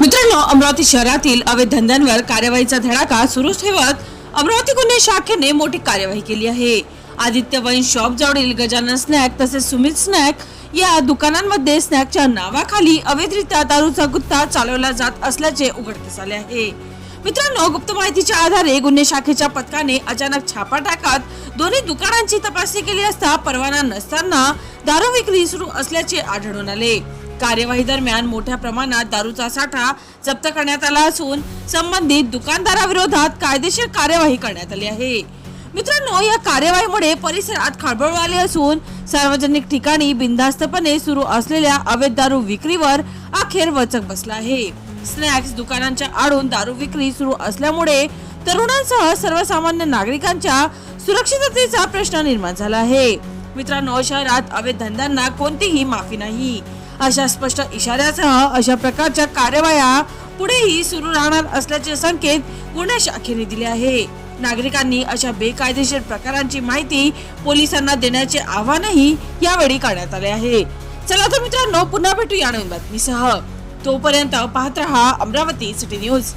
मित्रांनो अमरावती शहरातील अवैध धंद्यांवर कार्यवाहीचा धडाका सुरू ठेवत अमरावती गुन्हे शाखेने मोठी कार्यवाही केली आहे. आदित्य वैन शॉप जवळील गजानन स्नॅक तसेच सुमित स्नॅक या दुकानांमध्ये स्नॅकच्या नावाखाली अवैधरित्या दारूचा गुत्ता चालवला जात असल्याचे उघडकीस आले आहे. मित्रांनो गुप्त माहितीच्या आधारे गुन्हे शाखेच्या पथकाने अचानक छापा टाकत दोन्ही दुकानांची तपासणी केली असता परवाना नसताना दारू विक्री सुरू असल्याचे आढळून आले. कार्यवाही दरम्यान मोठ्या प्रमाणात दारूचा साठा जप्त करण्यात आला असून संबंधित दुकानदाराविरोधात कायदेशीर कार्यवाही करण्यात आली आहे. मित्रांनो या कार्यवाहीमुळे परिसरात खळबळ आली असून सार्वजनिक ठिकाणी बिनधास्तपणे सुरू असलेल्या अवैध दारू विक्रीवर अखेर वचक बसला आहे. स्नॅक्स दुकानांच्या आडून दारू विक्री सुरू असल्यामुळे तरुणांसह सर्वसामान्य नागरिकांच्या सुरक्षिततेचा प्रश्न निर्माण झाला आहे. मित्रांनो शहरात अवैध धंद्यांना कोणतीही माफी नाही. अशा स्पष्ट इशाऱ्यासह अशा प्रकारच्या कार्यवाया पुढेही सुरू राहणार असल्याचे संकेत गुन्हे शाखेने दिले आहे. नागरिकांनी अशा बेकायदेशीर प्रकारांची माहिती पोलिसांना देण्याचे आवाहनही यावेळी करण्यात आले आहे. चला तर मित्रांनो पुन्हा भेटू या नवीन बातमीसह. तोपर्यंत पाहत रहा अमरावती सिटी न्यूज.